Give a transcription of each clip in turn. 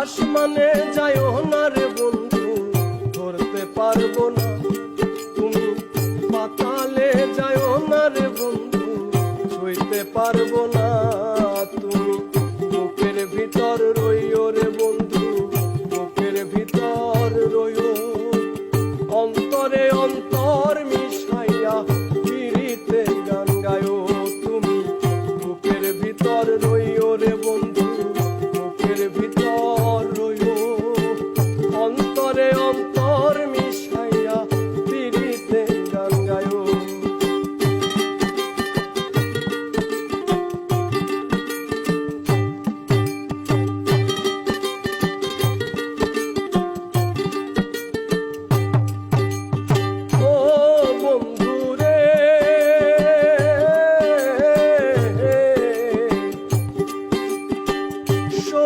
আসমানে যায় না রে বন্ধু, ধরতে পারব না। তুমি পাতালে যায় না রে বন্ধু, ছুঁইতে পারব না। তুমি বুকের ভিতর রইও রে বন্ধু, বুকের ভিতর রইও। অন্তরে অন্তর মিশাইয়া পিড়িতে গান গায়ো তুমি। বুকের ভিতর রইও রে বন্ধু, বুকের ভিতর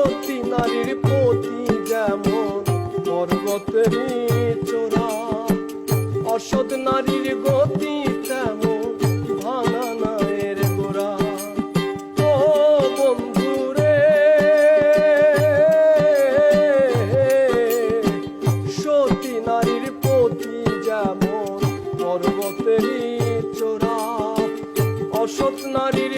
সতী নারীর পতি যেমন পর্বতেরই চোরা অসৎ নারীর গতি তেমন, ভাঙা নায়ের গোড়া। ও বন্ধু রে সতী নারীর পতি যেমন পর্বতেরই চোরা অসৎ নারীর